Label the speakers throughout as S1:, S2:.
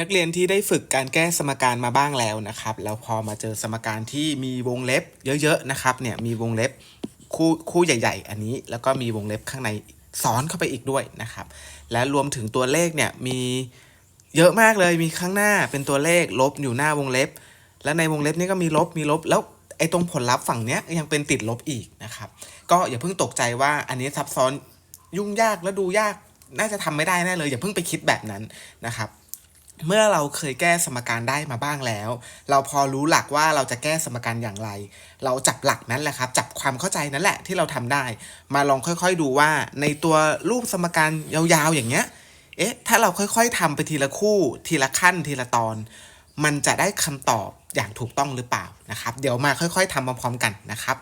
S1: นักเรียนที่ได้ฝึกการแก้สมการมาบ้างแล้วนะครับแล้วพอมาเจอสมการที่มีวงเล็บเยอะๆนะครับเนี่ยมีวงเล็บคู่คู่ใหญ่ ๆ อันนี้ แล้วก็มีวงเล็บข้างในซ้อนเข้าไปอีกด้วยนะครับ และรวมถึงตัวเลขเนี่ยมีเยอะมากเลยมีข้างหน้าเป็นตัวเลขลบอยู่หน้าวงเล็บ และในวงเล็บนี่ก็มีลบมีลบ แล้วไอ้ตรงผลลัพธ์ฝั่งเนี้ยยังเป็นติดลบอีกนะครับ ก็อย่าเพิ่งตกใจว่าอันนี้ซับซ้อนยุ่งยากและดูยากน่าจะทำไม่ได้แน่เลย อย่าเพิ่งไปคิดแบบนั้นนะครับ เมื่อเราเคยแก้สมการได้มาบ้างแล้ว เราพอรู้หลักว่าเราจะแก้สมการอย่างไร เราจับหลักนั้นแหละครับ จับความเข้าใจนั่นแหละที่เราทำได้ มาลองค่อยๆดูว่าในตัวรูปสมการยาวๆอย่างเงี้ย เอ๊ะ ถ้าเราค่อยๆทำไปทีละคู่ ทีละขั้น ทีละตอน มันจะได้คำตอบอย่างถูกต้องหรือเปล่านะครับ เดี๋ยวมาค่อย ๆทำพร้อมๆกันนะครับ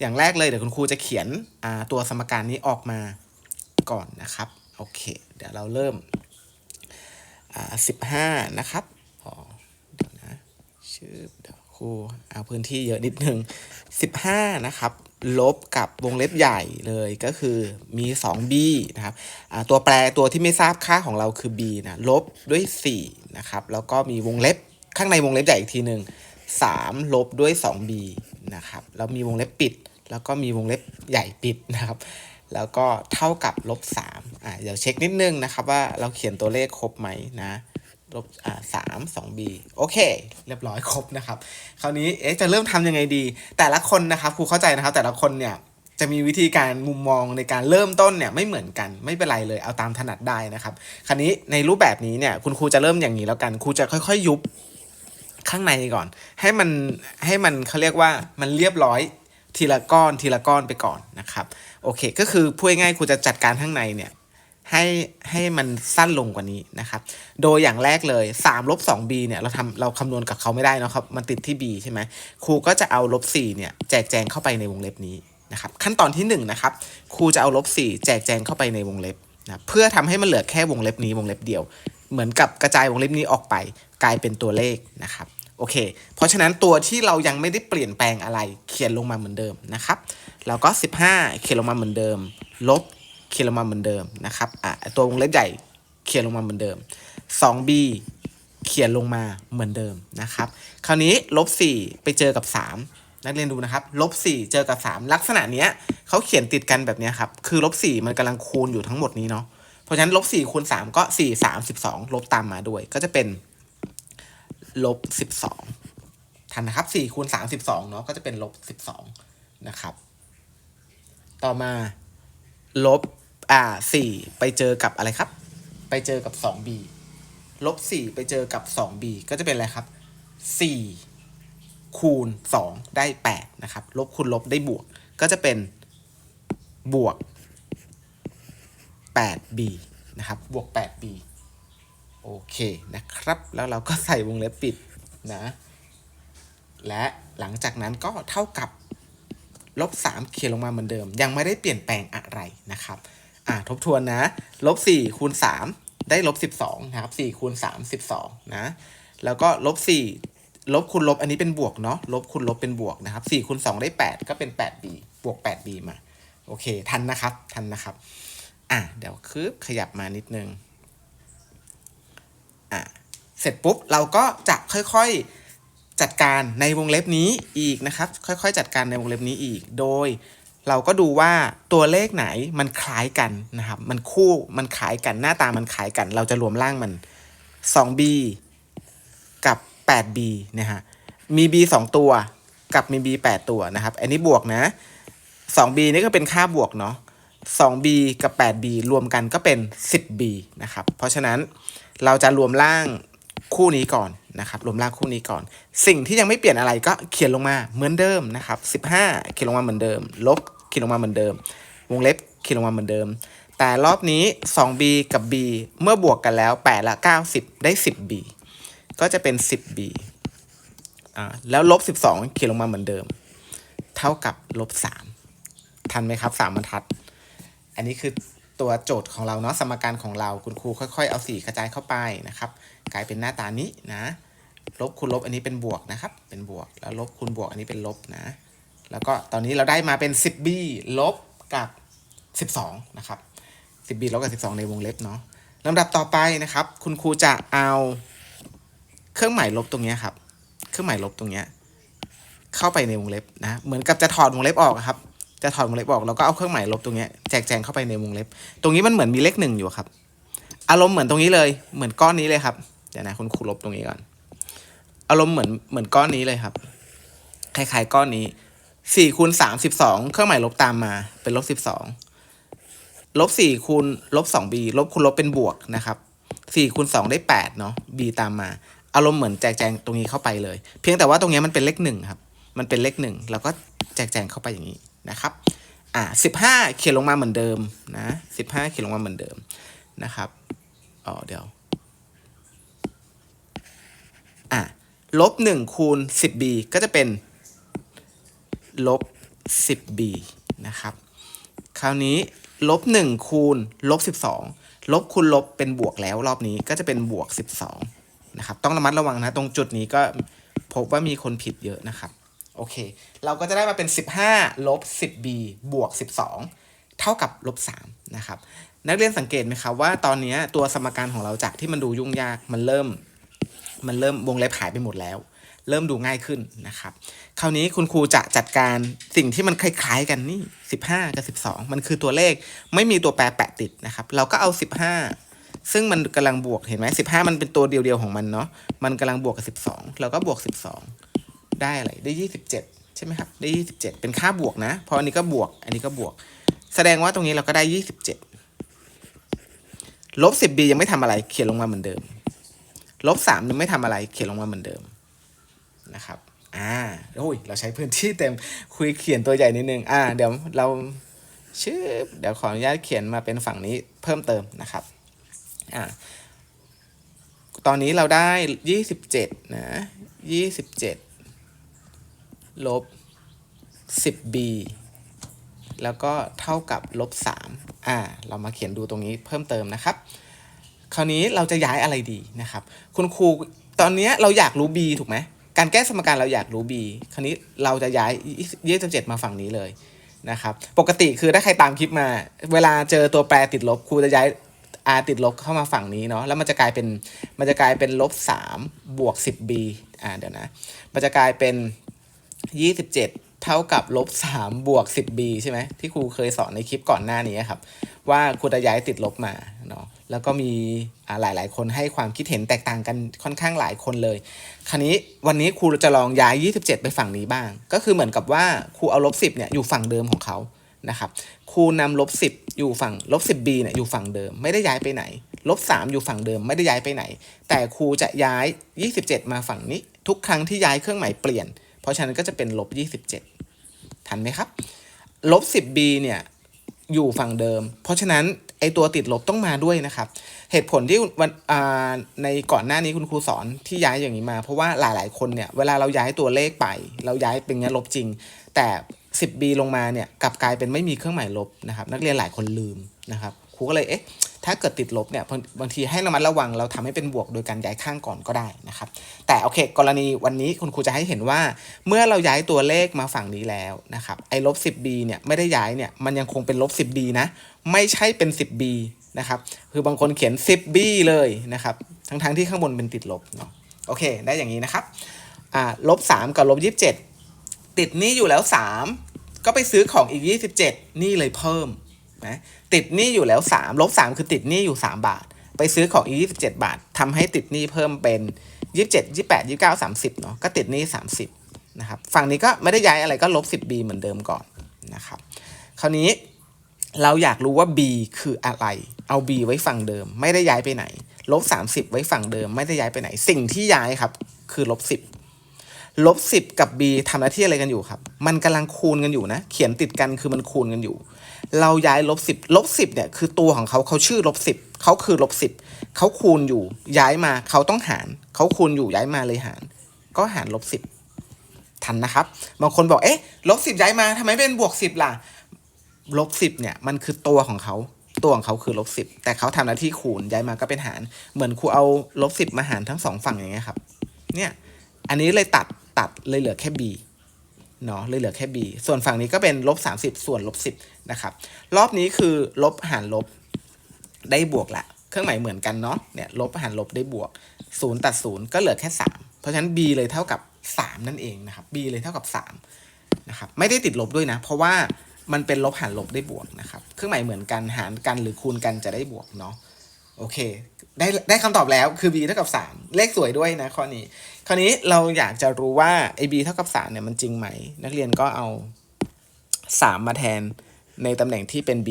S1: อย่างแรกเลยเดี๋ยวคุณครูจะเขียนตัวสมการนี้ออกมาก่อนนะครับ โอเค เดี๋ยวเราเริ่ม สิบห้านะครับอ๋อเดี๋ยวนะชื่อเดี๋ยวครูเอาพื้นที่เยอะนิดนึงสิบห้านะครับ ลบกับวงเล็บใหญ่เลยก็คือมี 2b นะครับอ่าตัวแปรตัวที่ไม่ทราบค่าของเราคือ b นะลบด้วย4นะครับแล้วก็มีวงเล็บข้างในวงเล็บใหญ่อีกทีหนึ่ง3ลบด้วย 2b นะครับแล้วมีวงเล็บปิด แล้วก็มีวงเล็บใหญ่ปิดนะครับ แล้วก็เท่ากับลบสามอ่าเดี๋ยวเช็คนิดนึงนะครับว่าเราเขียนตัวเลขครบไหมนะลบอ่าสามสองบีโอเค เรียบร้อยครบนะครับ คราวนี้เอ๊ะจะเริ่มทำยังไงดี แต่ละคนนะครับครูเข้าใจนะครับ แต่ละคนเนี่ยจะมีวิธีการมุมมองในการเริ่มต้นเนี่ยไม่เหมือนกันไม่เป็นไรเลยเอาตามถนัดได้นะครับ คราวนี้ในรูปแบบนี้เนี่ยคุณครูจะเริ่มอย่างนี้แล้วกันครูจะค่อย ๆ ยุบข้างในก่อน ให้มันให้มันเขาเรียกว่ามันเรียบร้อย ทีละก้อนทีละก้อนไปก่อนนะครับโอเค ก็คือพูดง่ายๆครูจะจัดการข้างในเนี่ยให้ให้มันสั้นลงกว่านี้นะครับ โดยอย่างแรกเลย3ลบ 2b เนี่ยเราทำเราคำนวณกับเขาไม่ได้นะครับ มันติดที่ b ใช่ไหมครูก็จะเอาลบ4เนี่ยแจกแจงเข้าไปในวงเล็บนี้นะครับ ขั้นตอนที่1นะครับครูจะเอาลบ4แจกแจงเข้าไปในวงเล็บนะเพื่อทำให้มันเหลือแค่วงเล็บนี้วงเล็บเดียว เหมือนกับกระจายวงเล็บนี้ออกไป กลายเป็นตัวเลขนะครับ โอเค เพราะฉะนั้นตัวที่เรายังไม่ได้เปลี่ยนแปลงอะไร เขียนลงมาเหมือนเดิมนะครับ แล้วก็ 15 เขียนลงมาเหมือนเดิม ลบ เขียนลงมาเหมือนเดิมนะครับ อะตัววงเล็บใหญ่เขียนลงมาเหมือนเดิม 2b เขียนลงมาเหมือนเดิมนะครับ คราวนี้ลบ 4 ไปเจอกับ 3 นักเรียนดูนะครับ ลบ 4 เจอกับ 3 ลักษณะเนี้ยเขาเขียนติดกันแบบเนี้ยครับ คือลบ 4 มันกำลังคูณอยู่ทั้งหมดนี้เนาะ เพราะฉะนั้นลบ 4 คูณ 3 ก็ 4 32 ลบตามมาด้วย ก็จะเป็น ลบ12ทันนะครับ4คูณ32เนาะก็จะเป็นลบ12นะครับ ต่อมาลบอ่า4ไปเจอกับอะไรครับ ไปเจอกับ 2b ลบ4ไปเจอกับ 2b ก็จะเป็นอะไรครับ4คูณ2ได้8นะครับลบคูณลบได้บวก ก็จะเป็นบวก 8b นะครับ บวก 8b โอเคนะครับ แล้วเราก็ใส่วงเล็บปิดนะ และหลังจากนั้นก็เท่ากับลบ3เขียนลงมาเหมือนเดิม ยังไม่ได้เปลี่ยนแปลงอะไรนะครับ อ่าทบทวนนะลบ4คูณ3ได้ลบ12นะครับ4คูณ3 12นะแล้วก็ลบ4ลบคูณลบอันนี้เป็นบวกเนาะลบคูณลบเป็นบวกนะครับ4คูณ2ได้ 8 ก็เป็น 8b บวก 8b มา โอเค ทันนะครับ ทันนะครับ อะเดี๋ยวคืบขยับมานิดนึง อะเสร็จปุ๊บเราก็จะค่อยๆจัดการในวงเล็บนี้อีกนะครับ ค่อยๆ จัดการในวงเล็บนี้อีก โดย เราก็ดูว่าตัวเลขไหนมันคล้ายกันนะครับ มันคู่มันคล้ายกันหน้าตามันคล้ายกัน เราจะรวมร่างมัน 2b กับ 8b นะฮะมี b 2 ตัวกับมี b 8 ตัวนะครับ อันนี้บวกนะ 2b นี่ก็เป็นค่าบวกเนาะ 2b กับ 8b รวมกันก็เป็น 10b นะครับ เพราะฉะนั้น เราจะรวมร่างคู่นี้ก่อนนะครับรวมร่างคู่นี้ก่อน สิ่งที่ยังไม่เปลี่ยนอะไรก็เขียนลงมาเหมือนเดิมนะครับ15เขียนลงมาเหมือนเดิม ลบเขียนลงมาเหมือนเดิม วงเล็บเขียนลงมาเหมือนเดิม แต่รอบนี้ 2b กับ b เมื่อบวกกันแล้ว8ละ90 ได้ 10b ก็จะเป็น 10b อ่าแล้วลบ 12 เขียนลงมาเหมือนเดิม เท่ากับลบ3ทันไหมครับ3บรรทัด อันนี้คือ ตัวโจทย์ของเราเนาะสมการของเราคุณครูค่อย ๆ เอาสีกระจายเข้าไปนะครับ กลายเป็นหน้าตานี้นะลบคูณลบอันนี้เป็นบวกนะครับ เป็นบวกแล้วลบคูณบวกอันนี้เป็นลบนะ แล้วก็ตอนนี้เราได้มาเป็น 10b ลบกับ 12 นะครับ 10b ลบกับ 12 ในวงเล็บเนาะลำดับต่อไปนะครับ คุณครูจะเอาเครื่องหมายลบตรงเนี้ยครับ เครื่องหมายลบตรงเนี้ยเข้าไปในวงเล็บนะ เหมือนกับจะถอดวงเล็บออกครับ จะถอดวงเล็บออกเราก็เอาเครื่องหมายลบตรงนี้แจกแจงเข้าไปในวงเล็บ ตรงนี้มันเหมือนมีเลขหนึ่งอยู่ครับ อารมณ์เหมือนตรงนี้เลยเหมือนก้อนนี้เลยครับเดี๋ยวนะคุณครูลบตรงนี้ก่อน อารมณ์เหมือนเหมือนก้อนนี้เลยครับคล้ายๆก้อนนี้สี่คูณสามสิบสองเครื่องหมายลบตามมาเป็นลบสิบสองลบสี่คูณลบสองบีลบคูณลบเป็นบวกนะครับสี่คูณสองได้แปดเนาะบีตามมา อารมณ์เหมือนแจกแจงตรงนี้เข้าไปเลย เพียงแต่ว่าตรงนี้มันเป็นเลขหนึ่งครับ มันเป็นเลขหนึ่งเราก็แจกแจงเข้าไปอย่างนี้ นะครับอ่าสิบห้าเขียนลงมาเหมือนเดิมนะสิบห้าเขียนลงมาเหมือนเดิมนะครับอ๋อเดี๋ยวอะลบหนึ่งคูณสิบบีก็จะเป็นลบสิบบีนะครับ คราวนี้ลบหนึ่งคูณลบสิบสองลบคูณลบเป็นบวกแล้วรอบนี้ก็จะเป็นบวกสิบสองนะครับ ต้องระมัดระวังนะ ตรงจุดนี้ก็พบว่ามีคนผิดเยอะนะครับ โอเค เราก็จะได้มาเป็น 15 ลบ 10b บวก 12 เท่ากับลบ3นะครับ นักเรียนสังเกตไหมครับว่าตอนนี้ตัวสมการของเราจากที่มันดูยุ่งยากมันเริ่ม มันเริ่มวงเล็บหายไปหมดแล้ว เริ่มดูง่ายขึ้นนะครับ คราวนี้คุณครูจะจัดการสิ่งที่มันคล้ายๆกันนี่ 15 กับ 12 มันคือตัวเลขไม่มีตัวแปรแปะติดนะครับ เราก็เอา 15ซึ่งมันกำลังบวกเห็นไหม15มันเป็นตัวเดียวๆของมันเนาะมันกำลังบวกกับ12เราก็บวก12 ได้อะไรได้ 27 ใช่ไหมครับ ได้ 27 เป็นค่าบวกนะ เพราะอันนี้ก็บวก อันนี้ก็บวก แสดงว่าตรงนี้เราก็ได้ 27ลบ 10b ยังไม่ทำอะไร เขียนลงมาเหมือนเดิม ลบ3ยังไม่ทำอะไร เขียนลงมาเหมือนเดิมนะครับ อ่า โอ้ย เราใช้พื้นที่เต็ม คุยเขียนตัวใหญ่นิดนึง อ่า เดี๋ยวเราชื่อเดี๋ยวขออนุญาตเขียนมาเป็นฝั่งนี้เพิ่มเติมนะครับ อ่า ตอนนี้เราได้ยี่สิบเจ็ดนะยี่สิบเจ็ด ลบสิบ b แล้วก็เท่ากับลบสามอ่า เรามาเขียนดูตรงนี้เพิ่มเติมนะครับ คราวนี้เราจะย้ายอะไรดีนะครับ คุณครูตอนนี้เราอยากรู้ b ถูกไหม การแก้สมการเราอยากรู้ b คราวนี้เราจะย้ายยี่สิบเจ็ดมาฝั่งนี้เลยนะครับ ปกติคือถ้าใครตามคลิปมา เวลาเจอตัวแปรติดลบครูจะย้าย r ติดลบเข้ามาฝั่งนี้เนาะ แล้วมันจะกลายเป็น มันจะกลายเป็นลบสามบวกสิบ b อ่า เดี๋ยวนะ มันจะกลายเป็น ยี่สิบเจ็ดเท่ากับลบสามบวกสิบ b ใช่ไหมที่ครูเคยสอนในคลิปก่อนหน้านี้ครับ ว่าครูจะย้ายติดลบมาเนาะแล้วก็มีอ่ายหลายคนให้ความคิดเห็นแตกต่างกันค่อนข้างหลายคนเลย คราวนี้วันนี้ครูจะลองย้าย 27 ไปฝั่งนี้บ้าง ก็คือเหมือนกับว่าครูเอาลบ10เนี่ยอยู่ฝั่งเดิมของเขานะครับครูนำลบ10อยู่ฝั่งลบ10 b เนี่ยอยู่ฝั่งเดิมไม่ได้ย้ายไปไหนลบ3อยู่ฝั่งเดิมไม่ได้ย้ายไปไหน แต่ครูจะย้าย 27 มาฝั่งนี้ ทุกครั้งที่ย้ายเครื่องหมายเปลี่ยน เพราะฉะนั้นก็จะเป็นลบ27ทันไหมครับลบ 10b เนี่ยอยู่ฝั่งเดิม เพราะฉะนั้นไอตัวติดลบต้องมาด้วยนะครับ เหตุผลที่วันในก่อนหน้านี้คุณครูสอนที่ย้ายอย่างนี้มา เพราะว่าหลาย ๆ คนเนี่ยเวลาเราย้ายตัวเลขไป เราย้ายเป็นเงี้ยลบจริง แต่ 10b ลงมาเนี่ยกลับกลายเป็นไม่มีเครื่องหมายลบนะครับ นักเรียนหลายคนลืมนะครับครูก็เลยเอ๊ะ ถ้าเกิดติดลบเนี่ยบางทีให้ระมัดระวังเราทำให้เป็นบวกโดยการย้ายข้างก่อนก็ได้นะครับ แต่โอเค กรณีวันนี้คุณครูจะให้เห็นว่า เมื่อเราย้ายตัวเลขมาฝั่งนี้แล้วนะครับไอ้ลบ 10b เนี่ยไม่ได้ย้ายเนี่ยมันยังคงเป็นลบ 10b นะไม่ใช่เป็น 10b นะครับคือบางคนเขียน 10b เลยนะครับทั้งๆทที่ข้างบนเป็นติดลบเนาะโอเค ได้อย่างนี้นะครับอ่าลบ3กับลบ27 ติดนี้อยู่แล้ว 3 ก็ไปซื้อของอีก 27 นี่เลยเพิ่ม นะติดหนี้อยู่แล้ว3ลบ3คือติดหนี้อยู่ 3 บาท ไปซื้อของอีก27 บาททำให้ติดหนี้เพิ่มเป็น 27 28 29 30เนาะก็ติดหนี้30นะครับฝั่งนี้ก็ไม่ได้ย้ายอะไรก็ลบ 10b เหมือนเดิมก่อนนะครับคราวนี้เราอยากรู้ว่า b คืออะไร เอา b ไว้ฝั่งเดิม ไม่ได้ย้ายไปไหนลบ30 ไว้ฝั่งเดิม ไม่ได้ย้ายไปไหน สิ่งที่ย้ายครับคือลบ10ลบสิบกับ b ทำหน้าที่อะไรกันอยู่ครับ มันกำลังคูณกันอยู่นะ เขียนติดกันคือมันคูณกันอยู่ เราย้ายลบสิบลบสิบเนี่ยคือตัวของเขาเขาชื่อลบสิบเขาคือลบสิบเขาคูณอยู่ย้ายมาเขาต้องหารเขาคูณอยู่ย้ายมาเลยหาร ก็หารลบสิบทันนะครับ บางคนบอกเอ๊ะลบสิบย้ายมาทำไมเป็นบวกสิบล่ะลบสิบเนี่ยมันคือตัวของเขาตัวของเขาคือลบสิบแต่เขาทำหน้าที่คูณย้ายมาก็เป็นหาร เหมือนครูเอาลบสิบมาหารทั้งสองฝั่งอย่างเงี้ยครับเนี่ยอันนี้เลยตัดตัดเลยเหลือแค่ b เนาะเลยเหลือแค่ b ส่วนฝั่งนี้ก็เป็นลบ30 ส่วนลบ10นะครับรอบนี้คือลบหารลบได้บวกละเครื่องหมายเหมือนกันเนาะเนี่ยลบหารลบได้บวกศูนย์ตัดศูนย์ก็เหลือแค่สามเพราะฉะนั้น b เลยเท่ากับสามนั่นเองนะครับ b เลยเท่ากับสามนะครับไม่ได้ติดลบด้วยนะ เพราะว่ามันเป็นลบหารลบได้บวกนะครับเครื่องหมายเหมือนกันหารกันหรือคูณกันจะได้บวกเนาะ โอเค ได้ได้คำตอบแล้วคือ b เท่ากับ 3 เลขสวยด้วยนะข้อนี้ คราวนี้เราอยากจะรู้ว่าไอ้ b เท่ากับ3เนี่ยมันจริงไหม นักเรียนก็เอา 3 มาแทนในตำแหน่งที่เป็น b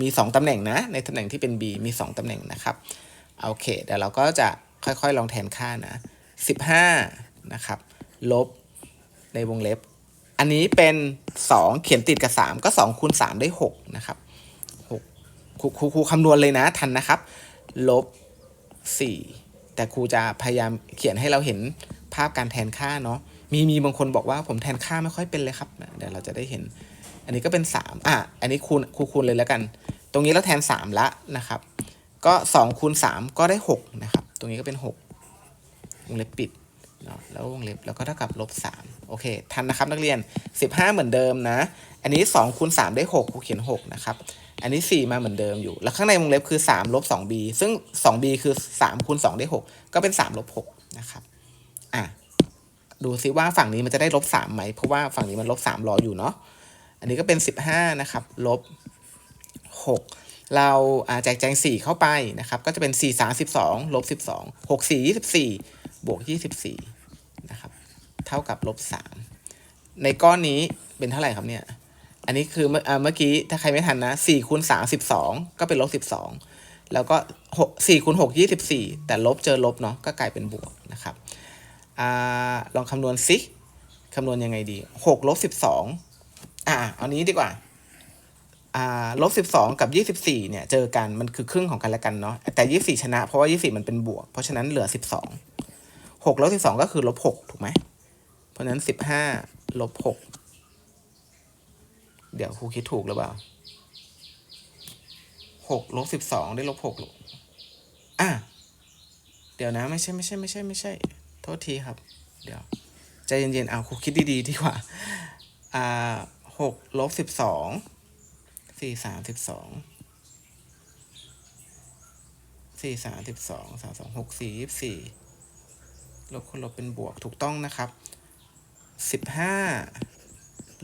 S1: มี 2ตำแหน่งนะ ในตำแหน่งที่เป็น b มี 2ตำแหน่งนะครับโอเคเดี๋ยวเราก็จะค่อยๆ ลองแทนค่านะ 15 นะครับ ลบในวงเล็บ อันนี้เป็น 2 เขียนติดกับ 3 ก็2คูณ3ได้ 6 นะครับ6ครูครูครูคำนวณเลยนะทันนะครับ ลบ4แต่ครูจะพยายามเขียนให้เราเห็นภาพการแทนค่าเนาะมีมีบางคนบอกว่าผมแทนค่าไม่ค่อยเป็นเลยครับเดี๋ยวเราจะได้เห็น อันนี้ก็เป็น 3 อะ อันนี้คูณครูคูณเลยแล้วกัน ตรงนี้เราแทน 3 ละนะครับ ก็2คูณ3ก็ได้ 6 นะครับ ตรงนี้ก็เป็น 6 วงเล็บปิด เนาะแล้ววงเล็บแล้วก็เท่ากับลบ3โอเค ทันนะครับนักเรียน 15 เหมือนเดิมนะ อันนี้2คูณ3ได้6ครูเขียน6นะครับอันนี้ 4 มาเหมือนเดิมอยู่ แล้วข้างในวงเล็บคือ3ลบ 2b ซึ่ง 2b คือ3คูณ2ได้ 6 ก็เป็น3ลบ6นะครับอะดูซิว่าฝั่งนี้มันจะได้ลบ3ไหม เพราะว่าฝั่งนี้มันลบ3รออยู่เนาะอันนี้ก็เป็น 15นะครับลบ6เราอ่าแจกแจง 4 เข้าไปนะครับ ก็จะเป็น 4 3 12ลบ12 6 4 24 บวก 24 นะครับ เท่ากับลบ 3 ในก้อนนี้เป็นเท่าไหร่ครับเนี่ย อันนี้คือเมื่อกี้ถ้าใครไม่ทันนะ4คูณ3 12 ก็เป็นลบ 12 แล้วก็6 4คูณ6 24 แต่ลบเจอลบเนาะก็กลายเป็นบวกนะครับอลองคำนวณซิคำนวณยังไงดี6ลบ12อ่าเอานี้ดีกว่าอ่าลบสิบสองกับยี่สิบสี่เนี่ยเจอกันมันคือครึ่งของกันและกันเนาะแต่ยี่สี่ชนะเพราะว่ายี่สี่มันเป็นบวก เพราะฉะนั้นเหลือสิบสอง หกลบสิบสองก็คือลบหกถูกไหม เพราะนั้นสิบห้าลบหกเดี๋ยวครูคิดถูกหรือเปล่าหกลบสิบสองได้ลบหกลบอะ เดี๋ยวนะไม่ใช่ไม่ใช่ไม่ใช่ไม่ใช่ โทษทีครับ เดี๋ยวใจเย็นๆเอาครูคิดดีๆดีกว่า อ่าหกลบสิบสองสี่สามสิบสองสี่สามสิบสองสามสองหกสี่ยี่สี่ ลบคูณลบเป็นบวกถูกต้องนะครับสิบห้า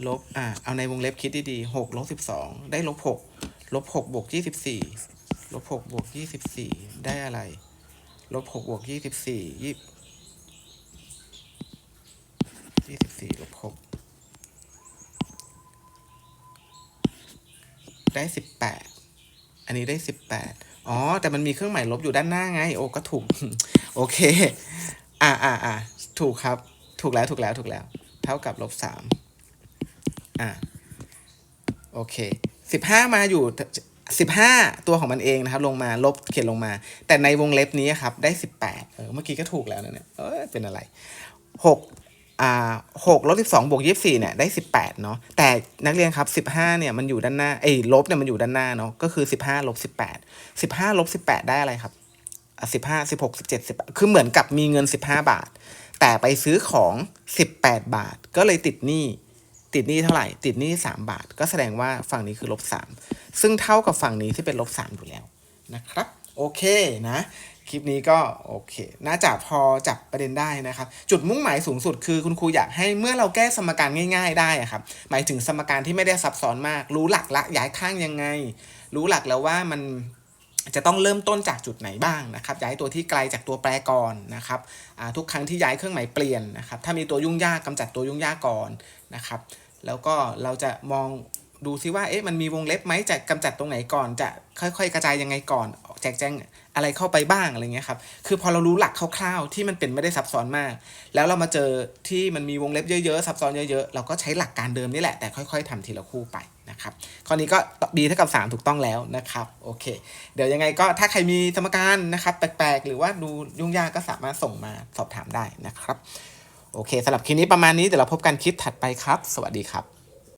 S1: ลบ อะเอาในวงเล็บคิดดีๆหกลบสิบสองได้ลบหกลบหกบวกยี่สิบสี่ลบหกบวกยี่สิบสี่ได้อะไร ลบหกบวกยี่สิบสี่ยี่ยี่สิบสี่ลบหกได้สิบแปดอันนี้ได้สิบแปดอ๋อ แต่มันมีเครื่องหมายลบอยู่ด้านหน้าไง โอ้ก็ถูก โอเค อ่าอ่าอ่าถูกครับ ถูกแล้วถูกแล้วถูกแล้ว เท่ากับลบสามอ่าโอเคสิบห้ามาอยู่สิบห้าตัวของมันเองนะครับ ลงมาลบเขียนลงมา แต่ในวงเล็บนี้ครับ ได้สิบแปดเออเมื่อกี้ก็ถูกแล้วนะเนี่ยเออเป็นอะไรหกอ่าหกลบสิบสองบวกยี่สิบสี่เนี่ยได้สิบแปดเนาะแต่นักเรียนครับสิบห้าเนี่ยมันอยู่ด้านหน้าเอ้ลบเนี่ยมันอยู่ด้านหน้าเนาะก็คือสิบห้าลบสิบแปดสิบห้าลบสิบแปดได้อะไรครับ สิบห้าสิบหกสิบเจ็ดสิบคือเหมือนกับมีเงินสิบห้าบาท แต่ไปซื้อของสิบแปดบาท ก็เลยติดหนี้ติดหนี้เท่าไหร่ ติดหนี้สามบาท ก็แสดงว่าฝั่งนี้คือลบสามซึ่งเท่ากับฝั่งนี้ที่เป็นลบสามอยู่แล้วนะครับ โอเคนะ คลิปนี้ก็โอเค น่าจะพอจับประเด็นได้นะครับ จุดมุ่งหมายสูงสุดคือคุณครูอยากให้เมื่อเราแก้สมการง่าย ๆ ได้อะครับ หมายถึงสมการที่ไม่ได้ซับซ้อนมาก รู้หลักละย้ายข้างยังไง รู้หลักแล้วว่ามัน จะต้องเริ่มต้นจากจุดไหนบ้างนะครับย้ายตัวที่ไกลจากตัวแปรก่อนนะครับทุกครั้งที่ย้ายเครื่องหมายเปลี่ยนนะครับถ้ามีตัวยุ่งยากกำจัดตัวยุ่งยากก่อนนะครับแล้วก็เราจะมองดูซิว่าเอ๊ะมันมีวงเล็บไหมจะกำจัดตรงไหนก่อน จะค่อย ๆ กระจายยังไงก่อนแจกแจงอะไรเข้าไปบ้างอะไรเงี้ยครับคือพอเรารู้หลักคร่าวๆ ที่มันเป็นไม่ได้ซับซ้อนมาก แล้วเรามาเจอที่มันมีวงเล็บเยอะๆซับซ้อนเยอะๆเราก็ใช้หลักการเดิมนี่แหละแต่ค่อย ๆทำทีละคู่ไป นะครับข้อนี้ก็ b เท่ากับ 3 ถูกต้องแล้วนะครับโอเค เดี๋ยวยังไงก็ถ้าใครมีสมการนะครับแปลกๆ หรือว่าดูยุ่งยากก็สามารถส่งมาสอบถามได้นะครับ โอเคสำหรับคลิปนี้ประมาณนี้เดี๋ยวเราพบกันคลิปถัดไปครับ สวัสดีครับ